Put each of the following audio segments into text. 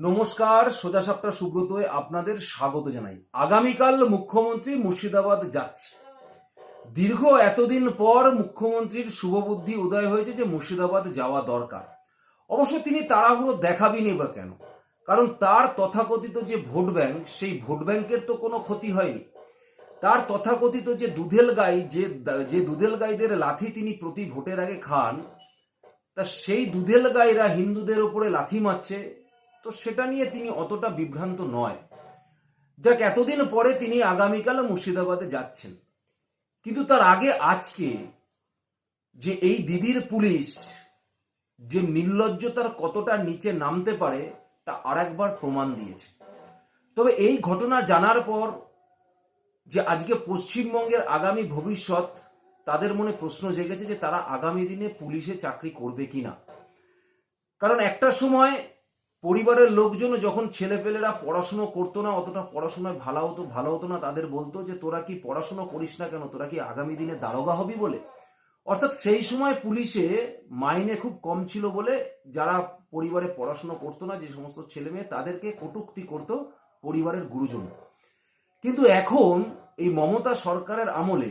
নমস্কার, সোজা সাপটা সুব্রতয় আপনাদের স্বাগত জানাই। আগামীকাল মুখ্যমন্ত্রী মুর্শিদাবাদ যাচ্ছে। দীর্ঘ এতদিন পর মুখ্যমন্ত্রীর শুভবুদ্ধি উদয় হয়েছে যে মুর্শিদাবাদ যাওয়া দরকার। অবশ্য তিনি তাড়াহুড়ো দেখাবেনই বা কেন? কারণ তার তথাকথিত যে ভোট ব্যাংক, সেই ভোট ব্যাংকের তো কোনো ক্ষতি হয়নি। তার তথাকথিত যে দুধেল গাই যে যে দুধেল গাইদের লাথি তিনি প্রতি ভোটের আগে খান, তা সেই দুধেল গাইরা হিন্দুদের ওপরে লাথি মারছে তো সেটা নিয়ে তিনি অতটা বিভ্রান্ত নয়। যাক, এতদিন পরে তিনি আগামীকাল মুর্শিদাবাদে যাচ্ছেন। কিন্তু তার আগে আজকে যে এই দিদির পুলিশ যে নির্লজ্জতার কতটা নিচে নামতে পারে, তা আরেকবার প্রমাণ দিয়েছে। তবে এই ঘটনা জানার পর যে আজকে পশ্চিমবঙ্গের আগামী ভবিষ্যৎ, তাদের মনে প্রশ্ন জেগেছে যে তারা আগামী দিনে পুলিশে চাকরি করবে কিনা। কারণ একটা সময় পরিবারের লোকজন যখন ছেলেপেলেরা পড়াশুনো করতো না, অতটা পড়াশোনায় ভালো হতো ভালো হতো না, তাদের বলতো যে, তোরা কি পড়াশুনো করিস না কেন? তোরা কি আগামী দিনে দারোগা হবি বলে? অর্থাৎ সেই সময় পুলিশে মাইনে খুব কম ছিল বলে যারা পরিবারে পড়াশুনো করতো না, যে সমস্ত ছেলে মেয়ে, তাদেরকে কটুক্তি করতো পরিবারের গুরুজন। কিন্তু এখন এই মমতা সরকারের আমলে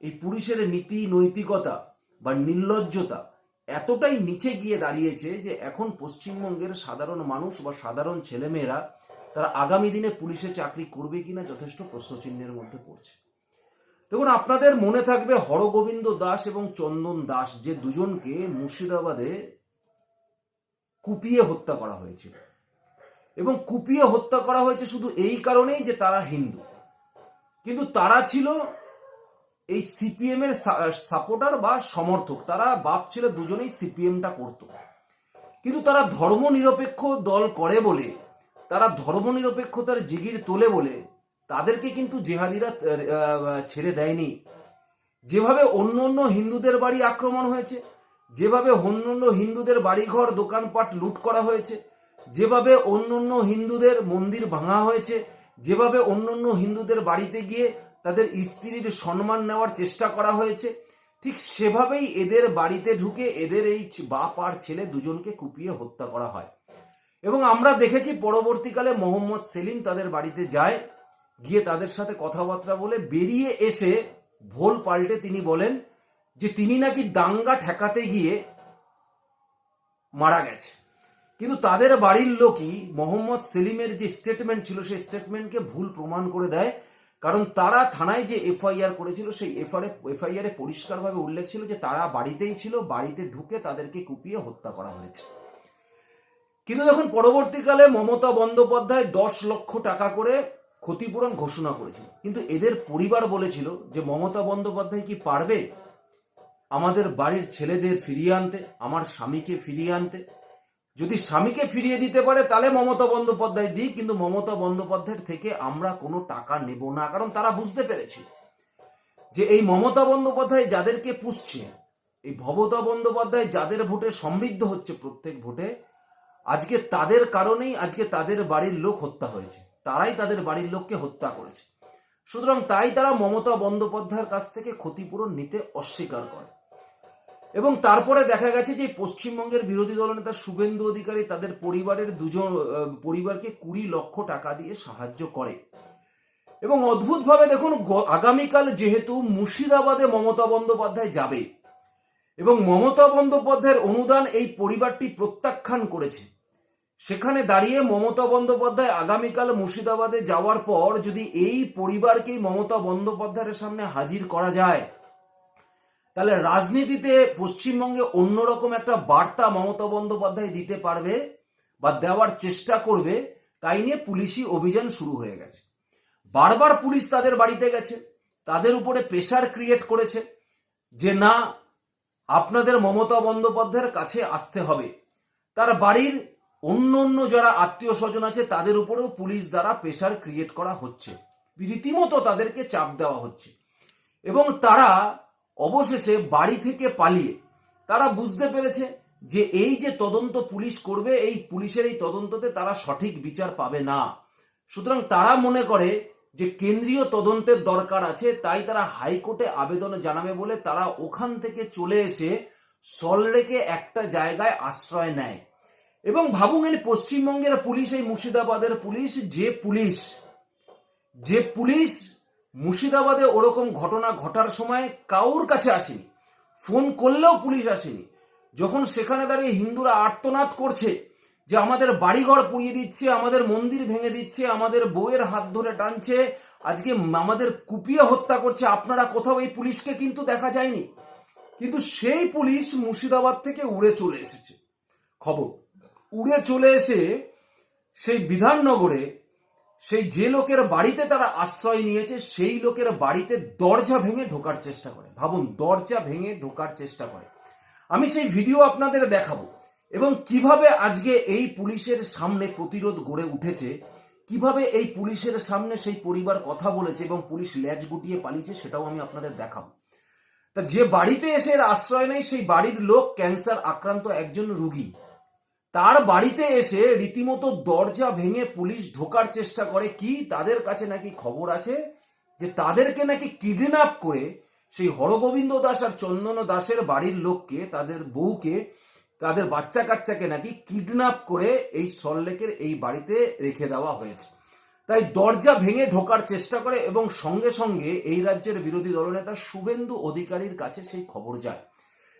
এই পুলিশের নীতি নৈতিকতা বা নির্লজ্জতা এতটাই নিচে গিয়ে দাঁড়িয়েছে যে এখন পশ্চিমবঙ্গের সাধারণ মানুষ বা সাধারণ ছেলেমেয়েরা তারা আগামী দিনে পুলিশে চাকরি করবে কিনা যথেষ্ট প্রশ্নচিহ্নের মধ্যে পড়ছে। দেখুন, আপনাদের মনে থাকবে হরগোবিন্দ দাস এবং চন্দন দাস, যে দুজনকে মুর্শিদাবাদে কুপিয়ে হত্যা করা হয়েছিল। এবং কুপিয়ে হত্যা করা হয়েছে শুধু এই কারণেই যে তারা হিন্দু। কিন্তু তারা ছিল এই সিপিএম এর সাপোর্টার বা সমর্থক, তারা বাপ ছেলে দুজনেই সিপিএমটা করত। কিন্তু তারা ধর্মনিরপেক্ষ দল করে বলে, তারা ধর্মনিরপেক্ষতার জিগির তোলে বলে, তাদেরকে কিন্তু জেহাদিরা ছেড়ে দেয়নি। যেভাবে অন্য অন্য হিন্দুদের বাড়ি আক্রমণ হয়েছে, যেভাবে অন্য অন্য হিন্দুদের বাড়িঘর, দোকানপাট লুট করা হয়েছে, যেভাবে অন্য অন্য হিন্দুদের মন্দির ভাঙা হয়েছে, যেভাবে অন্য অন্য হিন্দুদের বাড়িতে গিয়ে তাদের স্ত্রীর সম্মান নেওয়ার চেষ্টা করা হয়েছে। ঠিক সেভাবেই এদের বাড়িতে ঢুকে এদের এই বাপ আর ছেলে দুজনকে কুপিয়ে হত্যা করা হয়। এবং আমরা দেখেছি পরবর্তীকালে মোহাম্মদ সেলিম তাদের বাড়িতে যায়, গিয়ে তাদের সাথে কথাবার্তা বলে বেরিয়ে এসে ভোল পাল্টে তিনি বলেন যে তিনি নাকি দাঙ্গা ঠেকাতে গিয়ে মারা গেছে। কিন্তু তাদের বাড়ির লোকই মোহাম্মদ সেলিমের যে স্টেটমেন্ট ছিল, সেই স্টেটমেন্টকে ভুল প্রমাণ করে দেয়। কারণ তারা থানায় যে এফআইআর করেছিল, সেই এফআইআর এফআইআরে পরিষ্কারভাবে উল্লেখ ছিল যে তারা বাড়িতেই ছিল, বাড়িতে ঢুকে তাদেরকে কুপিয়ে হত্যা করা হয়েছে। কিন্তু দেখুন, পরবর্তীকালে মমতা বন্দ্যোপাধ্যায় দশ লক্ষ টাকা করে ক্ষতিপূরণ ঘোষণা করেছিল। কিন্তু এদের পরিবার বলেছিল যে, মমতা বন্দ্যোপাধ্যায় কি পারবে আমাদের বাড়ির ছেলেদের ফিরিয়ে আনতে, আমার স্বামীকে ফিরিয়ে আনতে? যদি স্বামীকে ফিরিয়ে দিতে পারে, তাহলে মমতা বন্দ্যোপাধ্যায় দিই কিন্তু মমতা বন্দ্যোপাধ্যায়ের থেকে আমরা কোনো টাকা নেব না, কারণ তারা বুঝতে পেরেছে যে এই মমতা বন্দ্যোপাধ্যায় যাদেরকে পুষছে, এই ভবতা বন্দ্যোপাধ্যায় যাদের ভোটে সমৃদ্ধ হচ্ছে প্রত্যেক ভোটে, আজকে তাদের কারণেই আজকে তাদের বাড়ির লোক হত্যা হয়েছে। তারাই তাদের বাড়ির লোককে হত্যা করেছে। সুতরাং তাই তারা মমতা বন্দ্যোপাধ্যায়ের কাছ থেকে ক্ষতিপূরণ নিতে অস্বীকার করে। এবং তারপরে দেখা গেছে যে পশ্চিমবঙ্গের বিরোধী দলনেতা শুভেন্দু অধিকারী তাদের পরিবারের দুজন পরিবারকে কুড়ি লক্ষ টাকা দিয়ে সাহায্য করে। এবং অদ্ভুতভাবে দেখুন আগামীকাল যেহেতু মুর্শিদাবাদে মমতা বন্দ্যোপাধ্যায় যাবে, এবং মমতা বন্দ্যোপাধ্যায়ের অনুদান এই পরিবারটি প্রত্যাখ্যান করেছে। সেখানে দাঁড়িয়ে মমতা বন্দ্যোপাধ্যায় আগামীকাল মুর্শিদাবাদে যাওয়ার পর যদি এই পরিবারকেই মমতা বন্দ্যোপাধ্যায়ের সামনে হাজির করা যায় তাহলে রাজনীতিতে পশ্চিমবঙ্গে অন্যরকম একটা বার্তা মমতা বন্দ্যোপাধ্যায় দিতে পারবে বা দেওয়ার চেষ্টা করবে, তাই নিয়ে পুলিশি অভিযান শুরু হয়ে গেছে। বারবার পুলিশ তাদের বাড়িতে গেছে, তাদের উপরে প্রেশার ক্রিয়েট করেছে যে না, আপনাদের মমতা বন্দ্যোপাধ্যায়ের কাছে আসতে হবে। তার বাড়ির অন্য অন্য যারা আত্মীয় স্বজন আছে, তাদের উপরেও পুলিশ দ্বারা প্রেশার ক্রিয়েট করা হচ্ছে। রীতিমতো তাদেরকে চাপ দেওয়া হচ্ছে। এবং তারা অবশেষে বাড়ি থেকে পালিয়ে তারা বুঝতে পেরেছে যে এই যে তদন্ত পুলিশ করবে, এই পুলিশের এই তদন্ততে তারা সঠিক বিচার পাবে না। সুতরাং তারা মনে করে যে কেন্দ্রীয় তদন্তের দরকার আছে, তাই তারা হাইকোর্টে আবেদন জানাবে বলে তারা ওখান থেকে চলে এসে সলরেকে একটা জায়গায় আশ্রয় নেয়। এবং ভাবুন, এই পশ্চিমবঙ্গের পুলিশ, এই মুর্শিদাবাদের পুলিশ, যে পুলিশ যে পুলিশ মুর্শিদাবাদে ওরকম ঘটনা ঘটার সময় কাউর কাছে আসেনি। ফোন করলেও পুলিশ আসেনি। যখন সেখানে দাঁড়িয়ে হিন্দুরা আর্তনাদ করছে যে আমাদের বাড়িঘর পুড়িয়ে দিচ্ছে, আমাদের মন্দির ভেঙে দিচ্ছে, আমাদের বউয়ের হাত ধরে টানছে, আজকে আমাদের কুপিয়ে হত্যা করছে, আপনারা কোথাও এই পুলিশকে কিন্তু দেখা যায়নি। কিন্তু সেই পুলিশ মুর্শিদাবাদ থেকে উড়ে চলে এসেছে। খবর, উড়ে চলে এসে সেই বিধাননগরে সেই যে লোকের বাড়িতে তারা আশ্রয় নিয়েছে, সেই লোকের বাড়িতে দরজা ভেঙে ঢোকার চেষ্টা করে। ভাবুন, দরজা ভেঙে ঢোকার চেষ্টা করে। আমি সেই ভিডিও আপনাদের দেখাবো এবং কীভাবে আজকে এই পুলিশের সামনে প্রতিরোধ গড়ে উঠেছে, কীভাবে এই পুলিশের সামনে সেই পরিবার কথা বলেছে এবং পুলিশ ল্যাজ গুটিয়ে পালিয়েছে সেটাও আমি আপনাদের দেখাবো। তা যে বাড়িতে এসে এর আশ্রয় নেয়, সেই বাড়ির লোক ক্যান্সার আক্রান্ত একজন রুগী। তার বাড়িতে এসে রীতিমতো দরজা ভেঙে পুলিশ ঢোকার চেষ্টা করে। কি তাদের কাছে নাকি খবর আছে? যে তাদেরকে নাকি কিডন্যাপ করে সেই হরগোবিন্দ দাস আর চন্দন দাসের বাড়ির লোককে, তাদের বউকে, তাদের বাচ্চা কাচ্চাকে নাকি কিডন্যাপ করে এই সল্লেকের এই বাড়িতে রেখে দেওয়া হয়েছে। তাই দরজা ভেঙে ঢোকার চেষ্টা করে এবং সঙ্গে সঙ্গে এই রাজ্যের বিরোধী দলনেতা শুভেন্দু অধিকারীর কাছে সেই খবর যায়।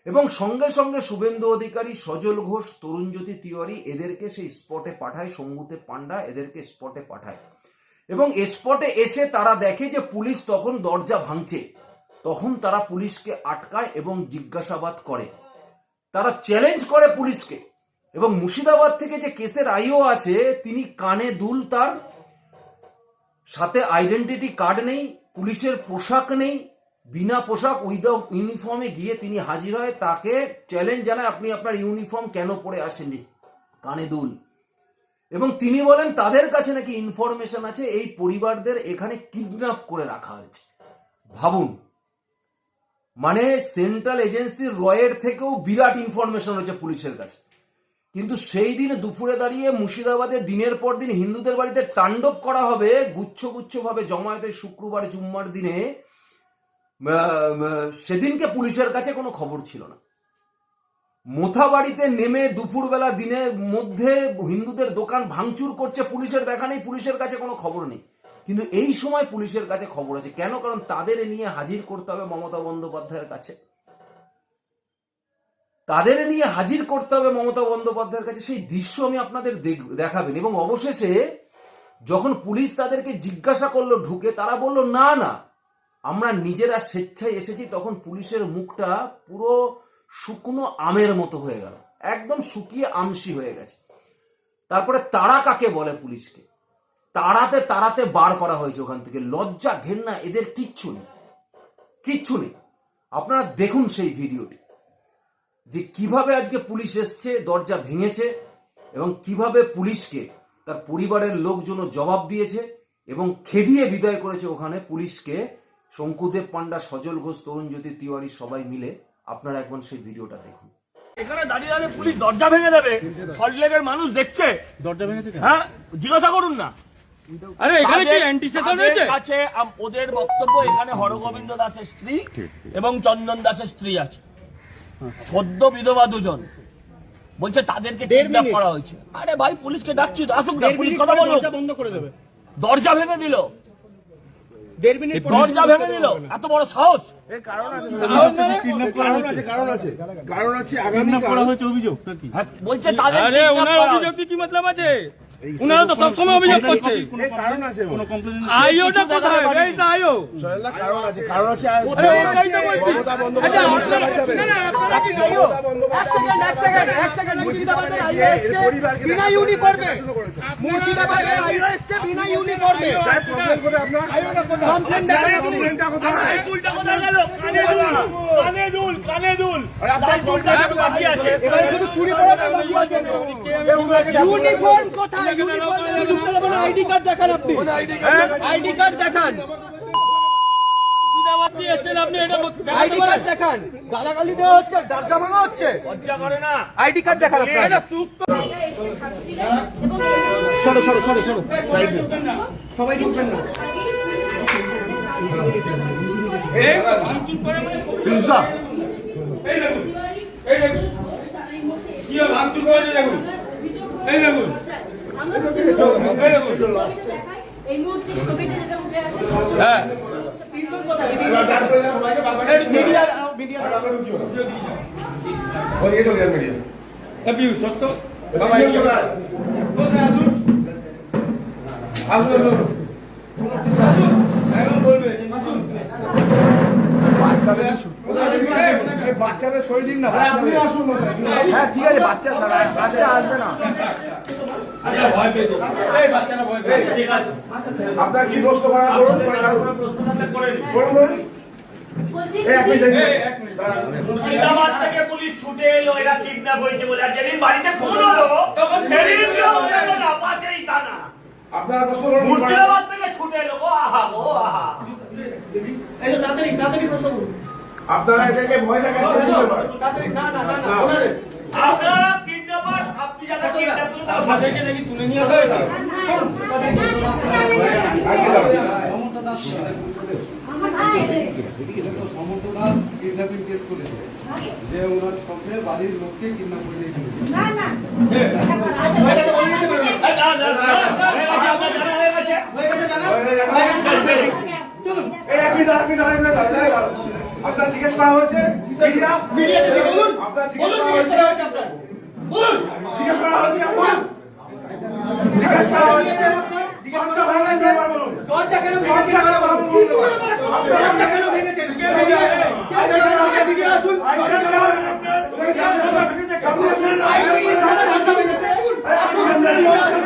এবং সঙ্গে সঙ্গে শুভেন্দু অধিকারী, সজল ঘোষ, তরুণজ্যোতি তিওয়ারি এদেরকে সেই স্পটে পাঠায়, সঙ্গুতে পান্ডা এদেরকে স্পটে পাঠায়। এবং স্পটে এসে তারা দেখে যে পুলিশ তখন দরজা ভাঙছে। তখন তারা পুলিশকে আটকায় এবং জিজ্ঞাসাবাদ করে। তারা চ্যালেঞ্জ করে পুলিশকে এবং মুর্শিদাবাদ থেকে যে কেসের আইও আছে, তিনি কানে দুল তার, সাথে আইডেন্টিটি কার্ড নেই, পুলিশের পোশাক নেই বিনা পোশাক উইদাউট ইউনিফর্মে গিয়ে তিনি হাজির হয়, তাকে চ্যালেঞ্জ জানায়, আপনি আপনার ইউনিফর্ম কেন পরে আসেননি? কানে দুল। এবং তিনি বলেন, তাদের কাছে নাকি ইনফরমেশন আছে, এই পরিবারদের এখানে কিডন্যাপ করে রাখা হয়েছে। ভাবুন। মানে সেন্ট্রাল এজেন্সির রয়ের থেকেও বিরাট ইনফরমেশন হচ্ছে পুলিশের কাছে। কিন্তু সেই দিন দুপুরে দাঁড়িয়ে মুর্শিদাবাদে দিনের পর দিন হিন্দুদের বাড়িতে তাণ্ডব করা হবে, গুচ্ছ গুচ্ছভাবে জমায়েতের শুক্রবার, জুম্মার দিনে। সেদিনকে পুলিশের কাছে কোনো খবর ছিল না। মোথাবাড়িতে নেমে দুপুরবেলা দিনের মধ্যে হিন্দুদের দোকান ভাঙচুর করছে, পুলিশের দেখা নেই, পুলিশের কাছে কোনো খবর নেই। কিন্তু এই সময় পুলিশের কাছে খবর আছে। কেন? কারণ তাদের নিয়ে হাজির করতে হবে মমতা বন্দ্যোপাধ্যায়ের কাছে। তাদের নিয়ে হাজির করতে হবে মমতা বন্দ্যোপাধ্যায়ের কাছে। সেই দৃশ্য আমি আপনাদের দেখ- দেখাবেন। এবং অবশেষে যখন পুলিশ তাদেরকে জিজ্ঞাসা করল ঢুকে, তারা বলল, না না আমরা নিজেরা স্বেচ্ছায় এসেছি, তখন পুলিশের মুখটা পুরো শুকনো আমের মতো হয়ে গেল। একদম শুকিয়ে আমসি হয়ে গেছে। তারপরে তারা কাকে বলে পুলিশকে? তাড়াতে তাড়াতে বার করা হয়েছে ওখান থেকে। লজ্জা, ঘেন্না, এদের কিচ্ছু নেই। কিচ্ছু নেই। আপনারা দেখুন সেই ভিডিওটি। যে কীভাবে আজকে পুলিশ এসছে, দরজা ভেঙেছে, এবং কীভাবে পুলিশকে তার পরিবারের লোকজনও জবাব দিয়েছে, এবং খেদিয়ে বিদায় করেছে ওখানে পুলিশকে শঙ্কুদেব পান্ডা সজল ঘোষ তরুণজ্যোতি তিওয়ারি সবাই মিলে আপনারা একবার সেই ভিডিওটা দেখুন। এখানে দাঁড়িয়ে দাঁড়িয়ে পুলিশ দরজা ভেঙে দেবে। সল্টলেকের মানুষ দেখছে। দরজা ভেঙেছে হ্যাঁ জিজ্ঞাসা করুন না। আরে এখানে কি অ্যান্টিসেশন হয়েছে? কাছে ওদের বক্তব্য এখানে হরগোবিন্দ দাসের স্ত্রী এবং চন্দন দাসের স্ত্রী আছে। সদ্য বিধবা দুজন। বলছে তাদেরকে কিডন্যাপ করা হয়েছে। আরে ভাই পুলিশকে ডাকছি তো, আসুক না পুলিশ কথা বলো দরজা বন্ধ করে দেবে। দরজা ভেঙে দিল। দেড় মিনিট পরে দরজা ভেঙে দিল। এত বড় সাহস। কারণ আছে কারণ আছে কারণ আছে আগামী কিডন্যাপ করা হয়েছে অভিযোগ নাকি? বলছে তাদের। কি মতলব আছে? ওনারা তো সবসময় অভিযোগ করছে। আছে আইওটা কোথায়? আছে আছে মমতা আচ্ছা? বিনা ইউনিফর্মে। মুর্শিদাবাদের বিনা ইউনিফর্মে। করে আপনার? কমপ্লেন? কানে দুল, কানে দুল, কানে দুল। তার চুলটা বাকি আছে। ইউনিফর্ম কোথায়? আইডি কার্ড দেখান আপনি। আইডি কার্ড দেখান। এসেছেন আপনি আইডি কার্ড দেখান। গালাগালি দেওয়া হচ্ছে দরজা ভাঙা হচ্ছে। লজ্জা করে না। আইডি কার্ড দেখান আপনার। এটা সুস্থ জায়গায় এসে থাকছিলেন এবং সরো সরো সরো। সরো সবাই ঢুকবেন না। ভাঙচুর করে মানে দেখুন। এই দেখুন। হ্যাঁ। বাচ্চাদের শরীর দিন না হ্যাঁ ঠিক আছে বাচ্চা বাচ্চা আসবে না। আপনার কি প্রশ্ন করা করুন? করুন করুন। বলছি এই এক মিনিট দেখুন। এই, এক মিনিট। মুর্শিদাবাদ থেকে পুলিশ ছুটে এলো এরা কিডন্যাপ হয়েছে বলে। আর যেদিন বাড়িতে ফোন হলো তখন সেদিন কেউ এলো না পাশেই থানা। আপনারা প্রশ্ন করুন মুর্শিদাবাদ থেকে ছুটে এলো ও আহা ও আহা। এই যে তাড়াতাড়ি তাড়াতাড়ি প্রশ্ন করুন। আপনারা এদেরকে ভয় দেখাচ্ছেন না না না আপনারা যে ওনার সঙ্গে বাড়ির লোককে কিডন্যাপ করে আপনার জিজ্ঞেস করা হয়েছে? আপনার জিজ্ঞেস করা হয়েছে বলুন। জিজ্ঞেস করা হয়েছে আপনার জিজ্ঞেস করা হয়েছে দরজা কেন দরজা কেন ভাঙা বলুন? কিন্তু দরজা কেন ভেঙেছেন আসুন ভেঙেছে আসুন